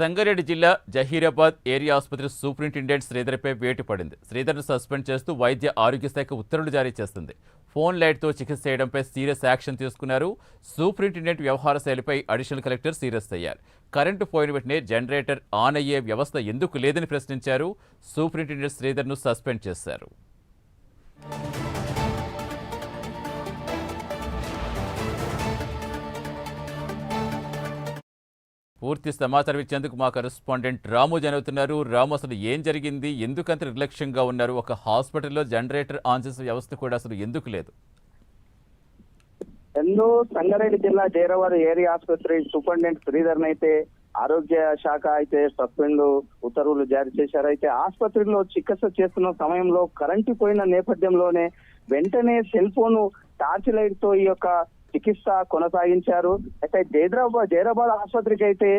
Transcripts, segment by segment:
సంగారెడ్డి జిల్లా జహీరాబాద్ ఏరియా ఆసుపత్రి సూపరింటెండెంట్ శ్రీధర్పై వేటు పడింది. శ్రీధర్ను సస్పెండ్ చేస్తూ వైద్య ఆరోగ్య శాఖ ఉత్తర్వులు జారీ చేస్తుంది. ఫోన్ లైట్తో చికిత్స చేయడంపై సీరియస్ యాక్షన్ తీసుకున్నారు. సూపరింటెండెంట్ వ్యవహార శైలిపై అడిషనల్ కలెక్టర్ సీరియస్ అయ్యారు. కరెంటు పోయిన వెంటనే జనరేటర్ ఆన్ అయ్యే వ్యవస్థ ఎందుకు లేదని ప్రశ్నించారు. సూపరింటెండెంట్ శ్రీధర్ను సస్పెండ్ చేశారు. పూర్తి సమాచారం ఇచ్చేందుకు మా కరెస్పాండెంట్ రాము జనవుతున్నారు రాము అసలు ఏం జరిగింది? ఎందుకంత నిర్లక్ష్యంగా ఉన్నారు? ఒక హాస్పిటల్లో జనరేటర్ ఆన్ చేసే వ్యవస్థ కూడా అసలు ఎందుకు లేదు? ఎందు సంగారెడ్డి జిల్లా జైరాబాద్ ఏరియా ఆసుపత్రి సూపరింటెండెంట్ శ్రీధర్ అయితే ఆరోగ్య శాఖ అయితే సస్పెండ్ ఉత్తర్వులు జారీ చేశారు. అయితే ఆసుపత్రిలో చికిత్స చేస్తున్న సమయంలో కరెంటు పోయిన నేపథ్యంలోనే వెంటనే సెల్ ఫోన్ టార్చ్ లైట్తో ఈ యొక్క చికిత్స కొనసాగించారు. అయితే జైదరాబాద్ జైరాబాద్ ఆసుపత్రికి అయితే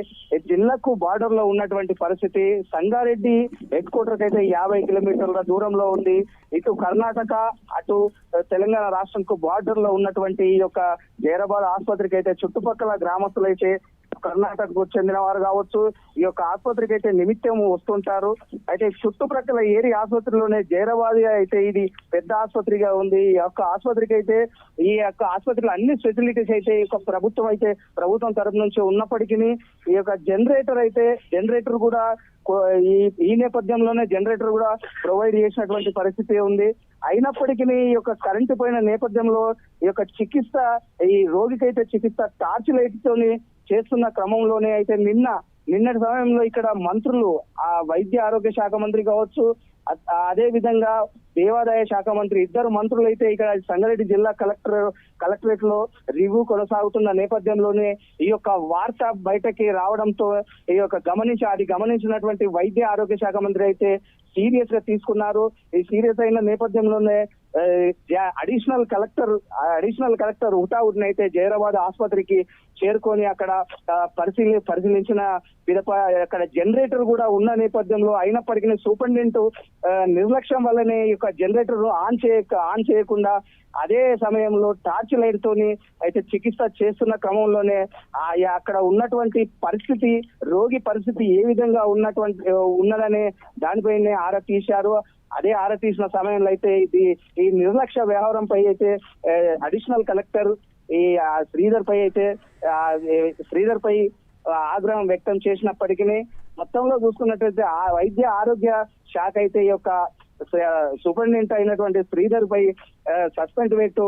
జిల్లాకు బార్డర్లో ఉన్నటువంటి పరిస్థితి. సంగారెడ్డి హెడ్ క్వార్టర్ అయితే యాభై కిలోమీటర్ల దూరంలో ఉంది. ఇటు కర్ణాటక అటు తెలంగాణ రాష్ట్రంకు బార్డర్లో ఉన్నటువంటి ఈ యొక్క జైరాబాద్ ఆసుపత్రికి అయితే చుట్టుపక్కల గ్రామస్తులు అయితే కర్ణాటకకు చెందిన వారు కావచ్చు ఈ యొక్క ఆసుపత్రికి అయితే నిమిత్తం వస్తుంటారు. అయితే చుట్టుప్రక్కల ఏరి ఆసుపత్రిలోనే జైరాబాద్ అయితే ఇది పెద్ద ఆసుపత్రిగా ఉంది. ఈ యొక్క ఆసుపత్రికి అయితే ఈ యొక్క ఆసుపత్రిలో అన్ని ఫెసిలిటీస్ అయితే ఈ యొక్క ప్రభుత్వం అయితే ప్రభుత్వం తరపు నుంచి ఉన్నప్పటికీ ఈ యొక్క జనరేటర్ అయితే జనరేటర్ కూడా ఈ ఈ నేపథ్యంలోనే జనరేటర్ కూడా ప్రొవైడ్ చేసినటువంటి పరిస్థితి ఉంది. అయినప్పటికీ ఈ యొక్క కరెంటు పోయిన నేపథ్యంలో ఈ యొక్క చికిత్స ఈ రోగికి అయితే చికిత్స టార్చ్ లైట్ తోని చేస్తున్న క్రమంలోనే అయితే నిన్న నిన్నటి సమయంలో ఇక్కడ మంత్రులు ఆ వైద్య ఆరోగ్య శాఖ మంత్రి కావచ్చు అదే విధంగా దేవాదాయ శాఖ మంత్రి ఇద్దరు మంత్రులు అయితే ఇక్కడ సంగారెడ్డి జిల్లా కలెక్టర్ కలెక్టరేట్లో రివ్యూ కొనసాగుతున్న నేపథ్యంలోనే ఈ యొక్క వార్త బయటకి రావడంతో ఈ యొక్క గమనించి అది గమనించినటువంటి వైద్య ఆరోగ్య శాఖ మంత్రి అయితే సీరియస్గా తీసుకున్నారు. ఈ సీరియస్ అయిన నేపథ్యంలోనే అడిషనల్ కలెక్టర్ అడిషనల్ కలెక్టర్ ఉటావుడ్ని అయితే జైరాబాద్ ఆసుపత్రికి చేరుకొని అక్కడ పరిశీలి పరిశీలించిన పిదప అక్కడ జనరేటర్ కూడా ఉన్న నేపథ్యంలో అయినప్పటికీ సూపరింటెండెంట్ నిర్లక్ష్యం వల్లనే ఈ యొక్క జనరేటర్ ఆన్ చేయ ఆన్ చేయకుండా అదే సమయంలో టార్చ్ లైట్ తోని అయితే చికిత్స చేస్తున్న క్రమంలోనే అక్కడ ఉన్నటువంటి పరిస్థితి రోగి పరిస్థితి ఏ విధంగా ఉన్నటువంటి ఉన్నదనే దానిపైనే ఆరా తీశారు. అదే ఆరా తీసిన సమయంలో అయితే ఇది ఈ నిర్లక్ష్య వ్యవహారంపై అయితే అడిషనల్ కలెక్టర్ ఈ శ్రీధర్ పై అయితే శ్రీధర్ పై ఆగ్రహం వ్యక్తం చేసినప్పటికీ మొత్తంలో చూసుకున్నట్లయితే ఆ వైద్య ఆరోగ్య శాఖ అయితే ఈ యొక్క సూపరింటెండెంట్ అయినటువంటి శ్రీధర్ పై సస్పెండ్ పెట్టు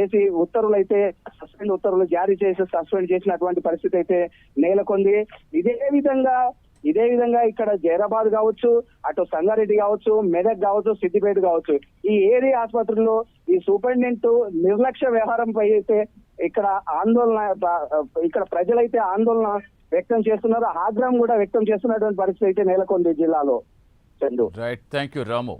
ఏసీ ఉత్తర్వులు అయితే సస్పెండ్ ఉత్తర్వులు జారీ చేసి సస్పెండ్ చేసినటువంటి పరిస్థితి అయితే నెలకొంది. ఇదే విధంగా ఇదే విధంగా ఇక్కడ జైరాబాద్ కావచ్చు అటు సంగారెడ్డి కావచ్చు మెదక్ కావచ్చు సిద్దిపేట కావచ్చు. ఈ ఏరియా ఆసుపత్రిలో ఈ సూపరింటెండెంట్ నిర్లక్ష్య వ్యవహారంపై అయితే ఇక్కడ ఆందోళన ఇక్కడ ప్రజలైతే ఆందోళన వ్యక్తం చేస్తున్నారు. ఆగ్రహం కూడా వ్యక్తం చేస్తున్నటువంటి పరిస్థితి అయితే నెలకొంది జిల్లాలో. Chandu. Right thank you Ramu